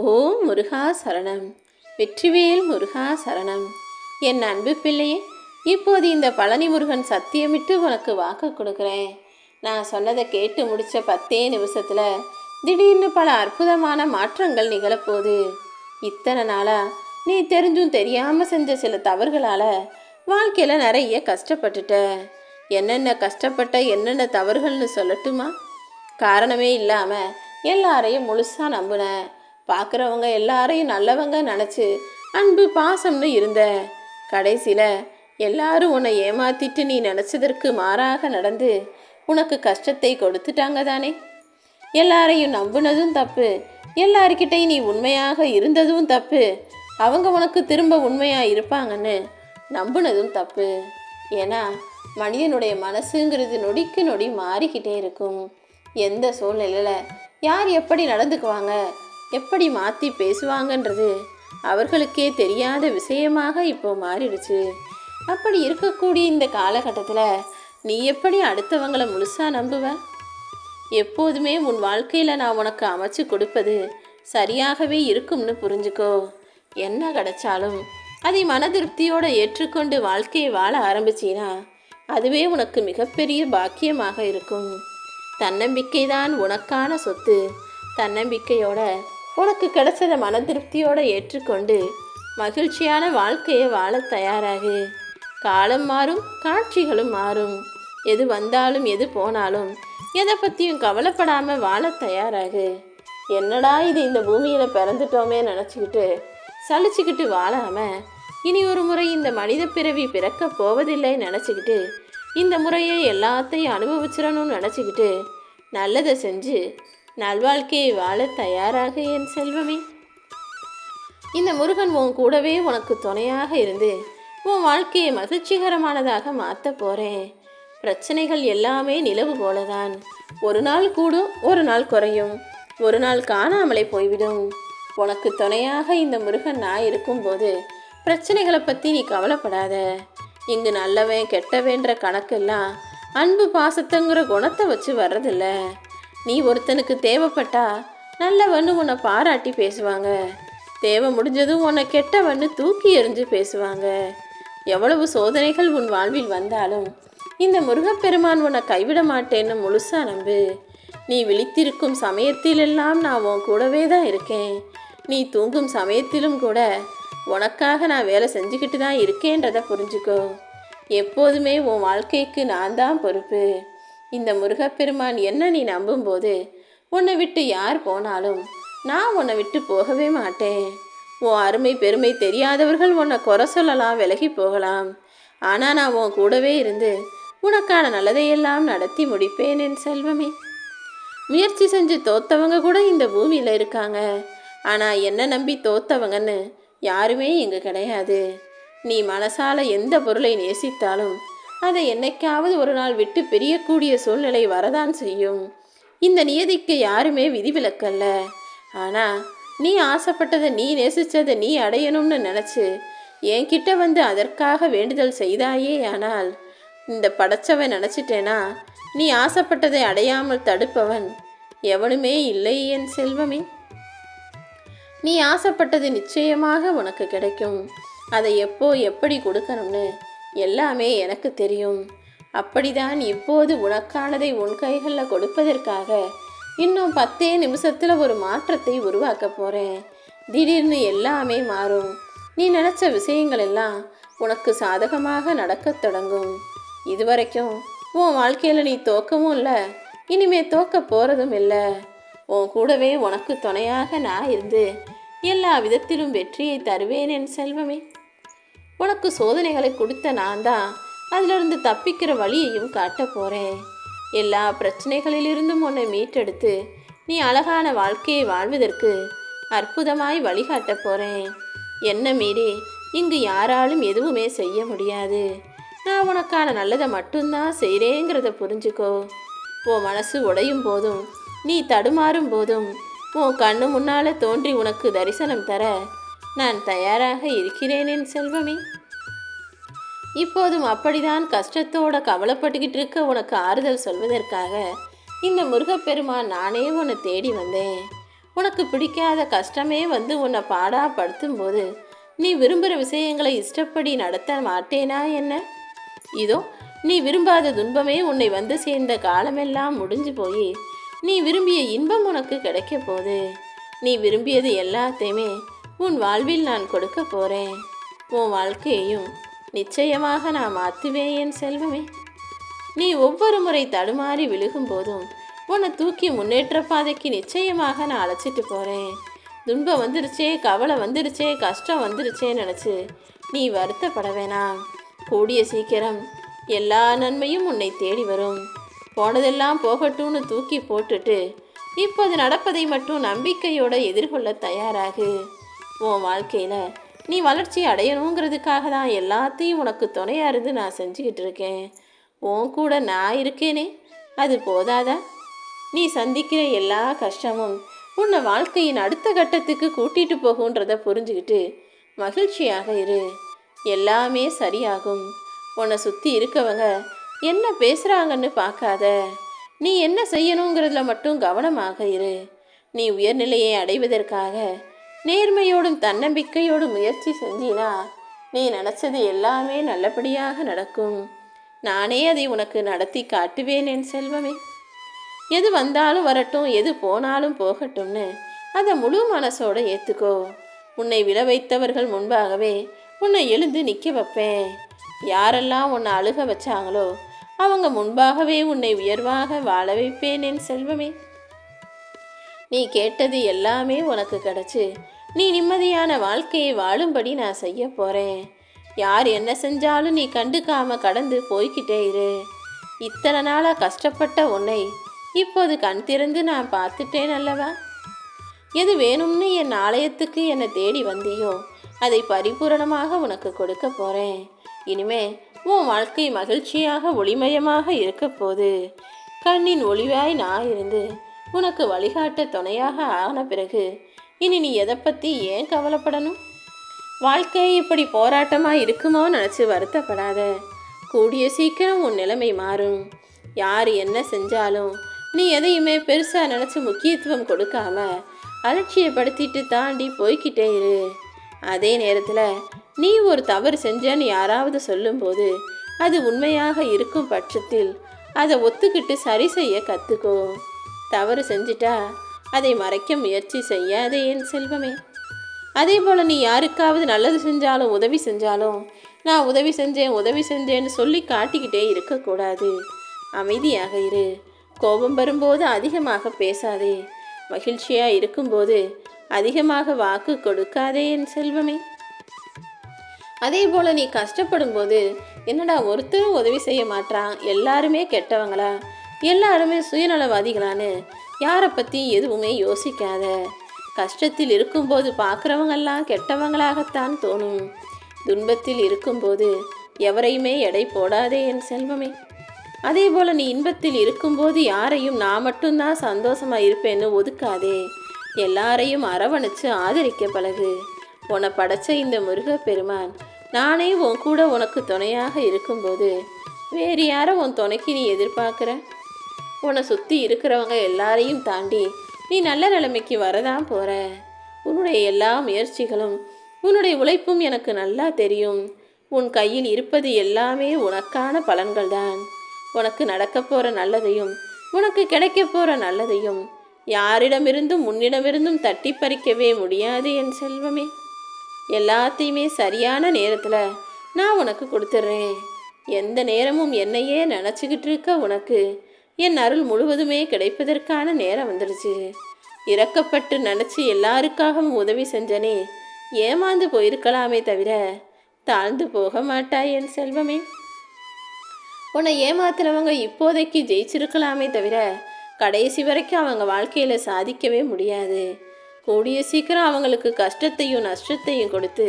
ஓம் முருகா சரணம். வெற்றிவேல் முருகா சரணம். என் அன்பு பிள்ளையே இப்போது இந்த பழனி முருகன் சத்தியமிட்டு உனக்கு வாக்கு கொடுக்குறேன். நான் சொன்னதை கேட்டு முடித்த பத்தே நிமிஷத்தில் திடீர்னு பல அற்புதமான மாற்றங்கள் நிகழப்போகுது. இத்தனை நாளாக நீ தெரிஞ்சும் தெரியாமல் செஞ்ச சில தவறுகளால் வாழ்க்கையில் நிறைய கஷ்டப்பட்டுட்ட. என்னென்ன கஷ்டப்பட்ட என்னென்ன தவறுகள்னு சொல்லட்டுமா? காரணமே இல்லாமல் எல்லாரையும் முழுசாக நம்பினேன் பார்க்குறவங்க எல்லாரையும் நல்லவங்க நினச்சி அன்பு பாசம்னு இருந்த கடைசியில் எல்லாரும் உன்னை ஏமாத்திட்டு நீ நினச்சதற்கு மாறாக நடந்து உனக்கு கஷ்டத்தை கொடுத்துட்டாங்க தானே? எல்லாரையும் நம்புனதும் தப்பு. எல்லார்கிட்டையும் நீ உண்மையாக இருந்ததும் தப்பு. அவங்க உனக்கு திரும்ப உண்மையாக இருப்பாங்கன்னு நம்புனதும் தப்பு. ஏன்னா மனிதனுடைய மனசுங்கிறது நொடிக்கு நொடி மாறிக்கிட்டே இருக்கும். எந்த சூழ்நிலையில் யார் எப்படி நடந்துக்குவாங்க எப்படி மாற்றி பேசுவாங்கன்றது அவர்களுக்கே தெரியாத விஷயமாக இப்போ மாறிடுச்சு. அப்படி இருக்கக்கூடிய இந்த காலகட்டத்தில் நீ எப்படி அடுத்தவங்களை முழுசாக நம்புவ? எப்போதுமே உன் வாழ்க்கையில் நான் உனக்கு அமைச்சு கொடுப்பது சரியாகவே இருக்கும்னு புரிஞ்சுக்கோ. என்ன கிடைச்சாலும் அதை மன திருப்தியோடு ஏற்றுக்கொண்டு வாழ்க்கையை வாழ ஆரம்பிச்சினா அதுவே உனக்கு மிகப்பெரிய பாக்கியமாக இருக்கும். தன்னம்பிக்கை தான் உனக்கான சொத்து. தன்னம்பிக்கையோட உனக்கு கிடைச்சத மன திருப்தியோட ஏற்றுக்கொண்டு மகிழ்ச்சியான வாழ்க்கையை வாழ தயாராகு. காலம் மாறும் காட்சிகளும் மாறும். எது வந்தாலும் எது போனாலும் எதை பற்றியும் கவலைப்படாமல் வாழ தயாராகு. என்னடா இது இந்த பூமியில் பிறந்துட்டோமே நினச்சிக்கிட்டு சலிச்சுக்கிட்டு வாழாமல் இனி ஒரு முறை இந்த மனித பிறவி பிறக்க போவதில்லை நினச்சிக்கிட்டு இந்த முறையை எல்லாத்தையும் அனுபவிச்சிடணும்னு நினச்சிக்கிட்டு நல்லதை செஞ்சு நல்வாழ்க்கையை வாழ தயாராக என் செல்வமே. இந்த முருகன் உன் கூடவே உனக்கு துணையாக இருந்து உன் வாழ்க்கையை மகிழ்ச்சிகரமானதாக மாற்ற போகிறேன் பிரச்சனைகள் எல்லாமே நிலவு போலதான். ஒரு நாள் கூடும் ஒரு நாள் குறையும். ஒரு நாள் காணாமலே போய்விடும். உனக்கு துணையாக இந்த முருகன் நான் இருக்கும்போது பிரச்சனைகளை பற்றி நீ கவலைப்படாத. இங்கு நல்லவன் கெட்டவேன்ற கணக்கெல்லாம் அன்பு பாசத்தங்கிற குணத்தை வச்சு வர்றதில்ல. நீ ஒருத்தனுக்கு தேவைப்பட்டா நல்லவன்னு உன்னை பாராட்டி பேசுவாங்க. தேவை முடிஞ்சதும் உன்னை கெட்டவன்னு தூக்கி எறிஞ்சு பேசுவாங்க. எவ்வளவு சோதனைகள் உன் வாழ்வில் வந்தாலும் இந்த முருகப்பெருமான் உன்னை கைவிட மாட்டேன்னு முழுசா நம்பு. நீ விழித்திருக்கும் சமயத்திலெல்லாம் நான் உன் கூடவே தான் இருக்கேன். நீ தூங்கும் சமயத்திலும் கூட உனக்காக நான் வேலை செஞ்சுக்கிட்டு தான் இருக்கேன்றதை புரிஞ்சுக்கோ. எப்போதுமே உன் வாழ்க்கைக்கு நான் தான் பொறுப்பு. இந்த முருகப்பெருமான் என்ன நீ நம்பும்போது உன்னை விட்டு யார் போனாலும் நான் உன்னை விட்டு போகவே மாட்டேன். உன் அருமை பெருமை தெரியாதவர்கள் உன்னை குறை சொல்லலாம் விலகி போகலாம். ஆனால் நான் உன் கூடவே இருந்து உனக்கான நல்லதையெல்லாம் நடத்தி முடிப்பேன் என் செல்வமே. முயற்சி செஞ்சு தோத்தவங்க கூட இந்த பூமியில் இருக்காங்க. ஆனால் என்ன நம்பி தோத்தவங்கன்னு யாருமே இங்கே கிடையாது. நீ மனசால எந்த பொருளை நேசித்தாலும் அதை என்னைக்காவது ஒரு நாள் விட்டு பிரியக்கூடிய சூழ்நிலை வரதான் செய்யும். இந்த நியதிக்கு யாருமே விதிவிலக்கல்ல ஆனால் நீ ஆசைப்பட்டதை நீ நேசிச்சதை நீ அடையணும்னு நினச்சி என்கிட்ட வந்து அதற்காக வேண்டுதல் செய்தாயே ஆனால் இந்த படைச்சவன் நினச்சிட்டேனா? நீ ஆசைப்பட்டதை அடையாமல் தடுப்பவன் எவனுமே இல்லை என் செல்வமே. நீ ஆசைப்பட்டது நிச்சயமாக உனக்கு கிடைக்கும். அதை எப்போ எப்படி கொடுக்கணும்னு எல்லாமே எனக்கு தெரியும். அப்படிதான் இப்போது உனக்கானதை உன் கைகளில் கொடுப்பதற்காக இன்னும் பத்தே நிமிஷத்தில் ஒரு மாற்றத்தை உருவாக்க போகிறேன் திடீர்னு எல்லாமே மாறும். நீ நினச்ச விஷயங்கள் எல்லாம் உனக்கு சாதகமாக நடக்கத் தொடங்கும். இதுவரைக்கும் உன் வாழ்க்கையில் நீ தோக்கவும் இல்லை. இனிமே தோக்க போகிறதும் இல்லை. உன் கூடவே உனக்கு துணையாக நான் இருந்து எல்லா விதத்திலும் வெற்றியை தருவேன் என் செல்வமே. உனக்கு சோதனைகளை கொடுத்த நான் தான் அதிலிருந்து தப்பிக்கிற வழியையும் காட்ட போகிறேன் எல்லா பிரச்சனைகளிலிருந்தும் உன்னை மீட்டெடுத்து நீ அழகான வாழ்க்கையை வாழ்வதற்கு அற்புதமாய் வழிகாட்ட போகிறேன் என்ன மீறி இங்கு யாராலும் எதுவுமே செய்ய முடியாது. நான் உனக்கான நல்லதை மட்டும்தான் செய்கிறேங்கிறத புரிஞ்சுக்கோ. உன் மனசு உடையும் போதும் நீ தடுமாறும் போதும் உன் கண்ணு முன்னால் தோன்றி உனக்கு தரிசனம் தர நான் தயாராக இருக்கிறேன் என் செல்வமே. இப்போதும் அப்படிதான் கஷ்டத்தோட கவலைப்பட்டுக்கிட்டு இருக்க உனக்கு ஆறுதல் சொல்வதற்காக இந்த முருகப்பெருமான் நானே உன்னை தேடி வந்தேன். உனக்கு பிடிக்காத கஷ்டமே வந்து உன்னை பாடாப்படுத்தும் போது நீ விரும்புகிற விஷயங்களை இஷ்டப்படி நடத்த மாட்டேனா என்ன? இதோ நீ விரும்பாத துன்பமே உன்னை வந்து சேர்ந்த காலமெல்லாம் முடிஞ்சு போய் நீ விரும்பிய இன்பம் உனக்கு கிடைக்க போகுது. நீ விரும்பியது எல்லாத்தையுமே உன் வாழ்வில் நான் கொடுக்க போகிறேன் உன் வாழ்க்கையையும் நிச்சயமாக நான் மாற்றுவேன் என் செல்வமே. நீ ஒவ்வொரு முறை தடுமாறி விழுகும் போதும் உன்னை தூக்கி முன்னேற்ற பாதைக்கு நிச்சயமாக நான் அழைச்சிட்டு போகிறேன் துன்பம் வந்துருச்சே கவலை வந்துருச்சே கஷ்டம் வந்துருச்சேன்னு நினச்சி நீ வருத்தப்பட வேணாம். கூடிய சீக்கிரம் எல்லா நன்மையும் உன்னை தேடி வரும். போனதெல்லாம் போகட்டும்னு தூக்கி போட்டுட்டு இப்போது நடப்பதை மட்டும் நம்பிக்கையோடு எதிர்கொள்ள தயாராகு. உன் வாழ்க்கையில் நீ வளர்ச்சி அடையணுங்கிறதுக்காக தான் எல்லாத்தையும் உனக்கு துணையாக இருந்து நான் செஞ்சுக்கிட்டு இருக்கேன். உன் கூட நான் இருக்கேனே? அது போதாதா? நீ சந்திக்கிற எல்லா கஷ்டமும் உன்னை வாழ்க்கையின் அடுத்த கட்டத்துக்கு கூட்டிகிட்டு போகுன்றத புரிஞ்சுக்கிட்டு மகிழ்ச்சியாக இரு. எல்லாமே சரியாகும். உன்னை சுற்றி இருக்கவங்க என்ன பேசுகிறாங்கன்னு பார்க்காத. நீ என்ன செய்யணுங்கிறதுல மட்டும் கவனமாக இரு. நீ உயர்நிலையை அடைவதற்காக நேர்மையோடும் தன்னம்பிக்கையோடும் முயற்சி செஞ்சினா நீ நினச்சது எல்லாமே நல்லபடியாக நடக்கும். நானே அதை உனக்கு நடத்தி காட்டுவேன் என் செல்வமே. எது வந்தாலும் வரட்டும் எது போனாலும் போகட்டும்னு அதை முழு மனசோட ஏற்றுக்கோ உன்னை விழ வைத்தவர்கள் முன்பாகவே உன்னை எழுந்து நிற்க வைப்பேன். யாரெல்லாம் உன்னை அழுக வச்சாங்களோ அவங்க முன்பாகவே உன்னை உயர்வாக வாழ வைப்பேன் என் செல்வமே. நீ கேட்டது எல்லாமே உனக்கு கிடச்சி. நீ நிம்மதியான வாழ்க்கையை வாழும்படி நான் செய்ய போகிறேன் யார் என்ன செஞ்சாலும் நீ கண்டுக்காம கடந்து போய்கிட்டே இரு. இத்தனை நாளாக கஷ்டப்பட்ட உன்னை இப்போது கண் திறந்து நான் பார்த்துட்டேன் அல்லவா? எது வேணும்னு என் ஆலயத்துக்கு என்னை தேடி வந்தியோ அதை பரிபூரணமாக உனக்கு கொடுக்க போகிறேன் இனிமே உன் வாழ்க்கை மகிழ்ச்சியாக ஒளிமயமாக இருக்க போது கண்ணின் ஒளிவாய் நான் இருந்து உனக்கு வழிகாட்ட துணையாக ஆன பிறகு இனி நீ எதை பற்றி ஏன் கவலைப்படணும்? வாழ்க்கை இப்படி போராட்டமாக இருக்குமோ நினச்சி வருத்தப்படாத. கூடிய சீக்கிரம் உன் நிலைமை மாறும். யார் என்ன செஞ்சாலும் நீ எதையுமே பெருசாக நினச்சி முக்கியத்துவம் கொடுக்காம அலட்சியப்படுத்திட்டு தாண்டி போய்கிட்டே இரு. அதே நேரத்தில் நீ ஒரு தவறு செஞ்சேன்னு யாராவது சொல்லும்போது அது உண்மையாக இருக்கும் பட்சத்தில் அதை ஒத்துக்கிட்டு சரி செய்ய கற்றுக்கோ தவறு செஞ்சிட்டா அதை மறைக்க முயற்சி செய்யாதே என் செல்வமே. அதே போல் நீ யாருக்காவது நல்லது செஞ்சாலும் உதவி செஞ்சாலும் நான் உதவி செஞ்சேன் உதவி செஞ்சேன்னு சொல்லி காட்டிக்கிட்டே இருக்கக்கூடாது. அமைதியாக இரு. கோபம் வரும்போது அதிகமாக பேசாதே. மகிழ்ச்சியாக இருக்கும்போது அதிகமாக வாக்கு கொடுக்காதே என் செல்வமே. அதே போல் நீ கஷ்டப்படும் போது என்னடா ஒருத்தரும் உதவி செய்ய மாட்டான் எல்லாருமே கெட்டவங்களா? எல்லாருமே சுயநலவாதிகளான்னு யாரை பற்றி எதுவுமே யோசிக்காத. கஷ்டத்தில் இருக்கும்போது பார்க்குறவங்கெல்லாம் கெட்டவங்களாகத்தான் தோணும். துன்பத்தில் இருக்கும்போது எவரையுமே எடை போடாதே என் செல்வமே. அதே போல் நீ இன்பத்தில் இருக்கும்போது யாரையும் நான் மட்டும்தான் சந்தோஷமாக இருப்பேன்னு ஒதுக்காதே. எல்லாரையும் அரவணைச்சு ஆதரிக்க பழகு. உன்னை படைச்ச இந்த முருகப்பெருமான் நானே உன் கூட உனக்கு துணையாக இருக்கும்போது வேறு யாரை உன் துணைக்கு நீ எதிர்பார்க்குற? உன்னை சுற்றி இருக்கிறவங்க எல்லாரையும் தாண்டி நீ நல்ல நிலைமைக்கு வரதான் போகிற உன்னுடைய எல்லா முயற்சிகளும் உன்னுடைய உழைப்பும் எனக்கு நல்லா தெரியும். உன் கையில் இருப்பது எல்லாமே உனக்கான பலன்கள் தான் உனக்கு நடக்க போகிற நல்லதையும் உனக்கு கிடைக்க போகிற நல்லதையும் யாரிடமிருந்தும் உன்னிடமிருந்தும் தட்டி பறிக்கவே முடியாது என் செல்வமே. எல்லாத்தையுமே சரியான நேரத்தில் நான் உனக்கு கொடுத்துட்றேன் எந்த நேரமும் என்னையே நினச்சிக்கிட்டு இருக்க உனக்கு என் அருள் முழுவதுமே கிடைப்பதற்கான நேரம் வந்துடுச்சு. இறக்கப்பட்டு நினச்சி எல்லாருக்காகவும் உதவி செஞ்சனே. ஏமாந்து போயிருக்கலாமே தவிர தாழ்ந்து போக மாட்டாய் என் செல்வமே. உன்னை ஏமாத்துறவங்க இப்போதைக்கு ஜெயிச்சிருக்கலாமே தவிர கடைசி வரைக்கும் அவங்க வாழ்க்கையில் சாதிக்கவே முடியாது. கூடிய சீக்கிரம் அவங்களுக்கு கஷ்டத்தையும் நஷ்டத்தையும் கொடுத்து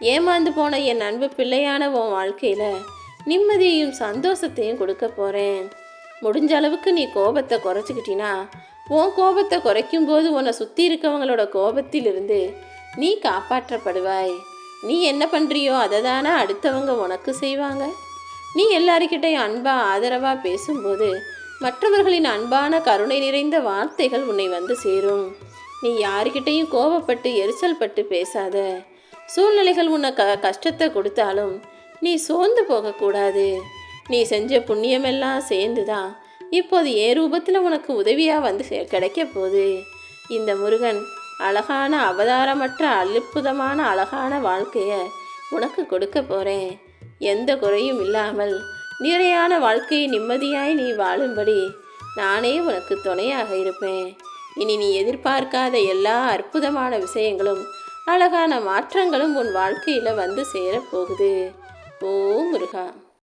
ஏமாந்து போன என் அன்பு பிள்ளையான உன் வாழ்க்கையில் நிம்மதியையும் சந்தோஷத்தையும் கொடுக்க போகிறேன் முடிஞ்ச அளவுக்கு நீ கோபத்தை குறைச்சிக்கிட்டினா உன் கோபத்தை குறைக்கும் போது உன்னை சுற்றி இருக்கவங்களோட கோபத்திலிருந்து நீ காப்பாற்றப்படுவாய். நீ என்ன பண்ணுறியோ அதை தானே அடுத்தவங்க உனக்கு செய்வாங்க. நீ எல்லாருக்கிட்டையும் அன்பா ஆதரவாக பேசும்போது மற்றவர்களின் அன்பான கருணை நிறைந்த வார்த்தைகள் உன்னை வந்து சேரும். நீ யாருக்கிட்டையும் கோபப்பட்டு எரிச்சல் பட்டு பேசாத. சூழ்நிலைகள் உன்னை க கஷ்டத்தை கொடுத்தாலும் நீ சோர்ந்து போகக்கூடாது. நீ செஞ்ச புண்ணியமெல்லாம் சேர்ந்து தான் இப்போது ஏ ரூபத்தில் உனக்கு உதவியாக வந்து சே- கிடைக்க போகுது. இந்த முருகன் அழகான அவதாரமற்ற அற்புதமான அழகான வாழ்க்கையை உனக்கு கொடுக்க போகிறேன் எந்த குறையும் இல்லாமல் நிறையான வாழ்க்கையை நிம்மதியாய் நீ வாழும்படி நானே உனக்கு துணையாக இருப்பேன். இனி நீ எதிர்பார்க்காத எல்லா அற்புதமான விஷயங்களும் அழகான மாற்றங்களும் உன் வாழ்க்கையில் வந்து சேரப்போகுது ஓ முருகா!